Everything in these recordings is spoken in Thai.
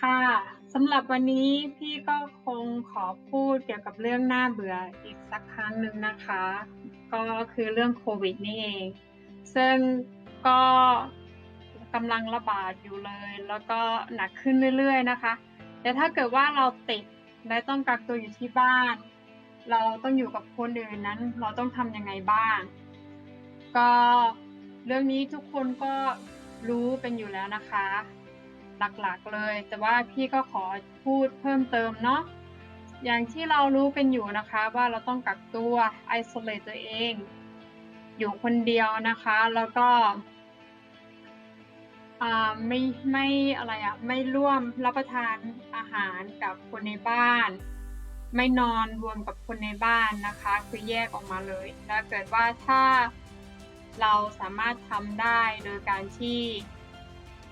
ค่ะสำหรับวันนี้พี่ก็คงขอพูดเกี่ยวกับเรื่องน่าเบื่ออีกสักครั้งหนึ่งนะคะ ก็คือเรื่องโควิดนี่เอง ซึ่งก็กำลังระบาดอยู่เลย แล้วก็หนักขึ้นเรื่อยๆนะคะ แต่ถ้าเกิดว่าเราติดและต้องกักตัวอยู่ที่บ้าน เราต้องอยู่กับคนอื่นนั้น เราต้องทำยังไงบ้าง ก็เรื่องนี้ทุกคนก็รู้เป็นอยู่แล้วนะคะ หลักๆเลย แต่ว่าพี่ก็ขอพูดเพิ่มเติมเนาะอย่างที่เรารู้กันอยู่นะคะว่าเราต้องกักตัว isolate ตัวเอง อยู่คนเดียวนะคะ แล้วก็ไม่ไม่อะไรอะไม่ร่วมรับประทานอาหารกับคนในบ้าน ไม่นอนรวมกับคนในบ้านนะคะ คือแยกออกมาเลยถ้าเกิดว่าถ้าเราสามารถทำได้โดยการที่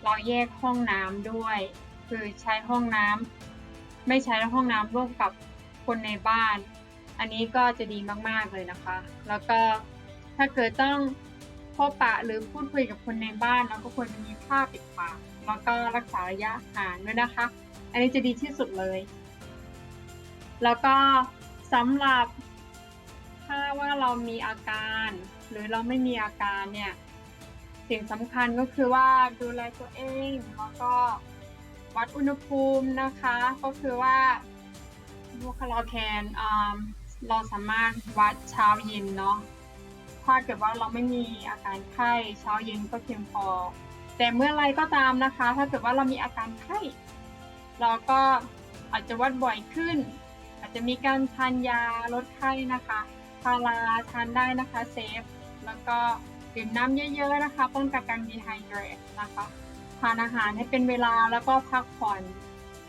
เราแยกห้องน้ำด้วย คือใช้ห้องน้ำไม่ใช้ห้องน้ำร่วมกับคนในบ้าน อันนี้ก็จะดีมากๆเลยนะคะ แล้วก็ถ้าเกิดต้องพบปะหรือพูดคุยกับคนในบ้านเราก็ควรจะมีผ้าปิดปากแล้วก็รักษาระยะห่างด้วยนะคะ อันนี้จะดีที่สุดเลย แล้วก็สำหรับถ้าว่าเรามีอาการ หรือเราไม่มีอาการเนี่ย สิ่งสำคัญก็คือว่าดูแลตัวเองแล้วก็วัดอุณหภูมินะคะ ก็คือว่าบุคลาแคนเราสามารถวัดเช้าเย็นเนาะถ้าเกิดว่าเราไม่มีอาการไข้เช้าเย็นก็เพียงพอ แต่เมื่อไรก็ตามนะคะ ถ้าเกิดว่าเรามีอาการไข้เราก็อาจจะวัดบ่อยขึ้น อาจจะมีการทานยาลดไข้นะคะพาราทานได้นะคะเซฟ แล้วก็ ดื่มน้ำเยอะ ๆ นะคะ ป้องกันการดีไฮเดรตนะคะทานอาหารให้เป็นเวลาแล้วก็พักผ่อน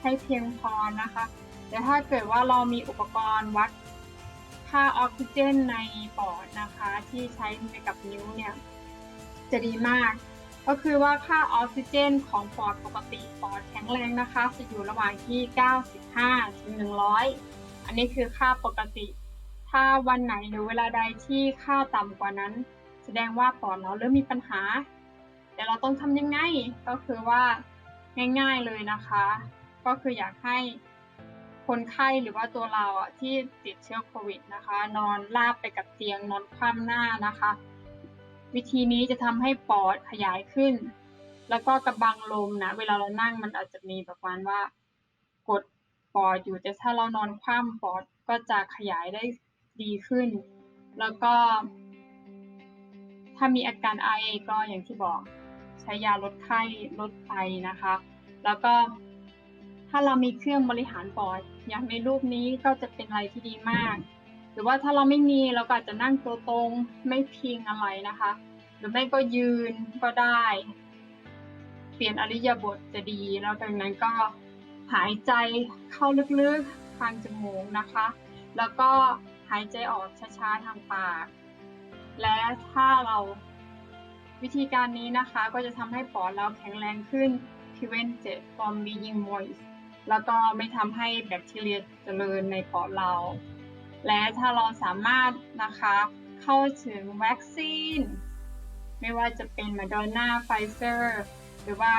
ให้เพียงพอนะคะแต่ถ้าเกิดว่าเรามีอุปกรณ์วัดค่าออกซิเจนในปอดนะคะ ที่ใช้ในกับนิ้วเนี่ยจะดีมาก ก็คือว่าค่าออกซิเจนของปอดปกติปอดแข็งแรงนะคะ จะอยู่ระหว่างที่ 95ถึง100 อันนี้คือค่าปกติ ถ้าวันไหนหรือเวลาใดที่ค่าต่ำกว่านั้น แสดงว่าปอดเราเริ่มมีปัญหา แต่เราต้องทำยังไง ก็คือว่าง่าย ๆเลยนะคะ ก็คืออยากให้คนไข้หรือว่าตัวเราอะที่ติดเชื้อโควิดนะคะ นอนราบไปกับเตียงนอนคว่ำหน้านะคะ วิธีนี้จะทำให้ปอดขยายขึ้น แล้วก็กระบังลมนะเวลาเรานั่งมันอาจจะมีประมาณว่ากดปอดอยู่แต่ถ้าเรานอนคว่ำปอดก็จะขยายได้ดีขึ้น แล้วก็ ถ้ามีอาการไอก็อย่างที่บอกใช้ยาลดไข้ลดไอนะคะ แล้วก็ถ้าเรามีเครื่องบริหารปอดอย่างในรูปนี้ก็จะเป็นอะไรที่ดีมาก หรือว่าถ้าเราไม่มีเราก็อาจจะนั่งตัวตรงไม่พิงอะไรนะคะ หรือไม่ก็ยืนก็ได้ เปลี่ยนอริยบทจะดี แล้วจากนั้นก็หายใจเข้าลึกๆทางจมูกนะคะ แล้วก็หายใจออกช้าๆทางปาก และถ้าเราวิธีการนี้นะคะก็จะทำให้ปอดเราแข็งแรงขึ้น prevent it from being moist แล้วก็ไม่ทำให้แบคทีเรียเจริญในปอดเรา และถ้าเราสามารถนะคะเข้าถึงวัคซีน ไม่ว่าจะเป็น Moderna Pfizer หรือว่า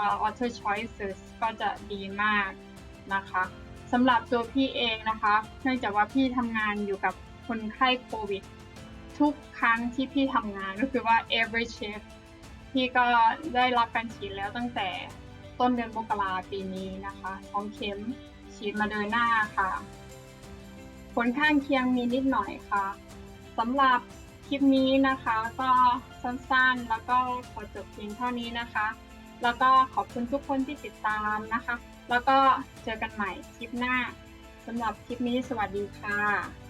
uh, Auto Choices ก็จะดีมากนะคะสำหรับตัวพี่เองนะคะ เนื่องจากว่าพี่ทำงานอยู่กับคนไข้โควิด ทุกครั้งที่พี่ทำงานก็คือว่า every shift พี่ก็ได้รับการฉีดแล้วตั้งแต่ต้นเดือนมกราปีนี้นะคะของเข็มฉีดมาเดินหน้าค่ะ ผลข้างเคียงมีนิดหน่อยค่ะสำหรับคลิปนี้นะคะก็สั้นๆแล้วก็ขอจบเพียงเท่านี้นะคะ แล้วก็ขอบคุณทุกคนที่ติดตามนะคะ แล้วก็เจอกันใหม่คลิปหน้าสำหรับคลิปนี้สวัสดีค่ะ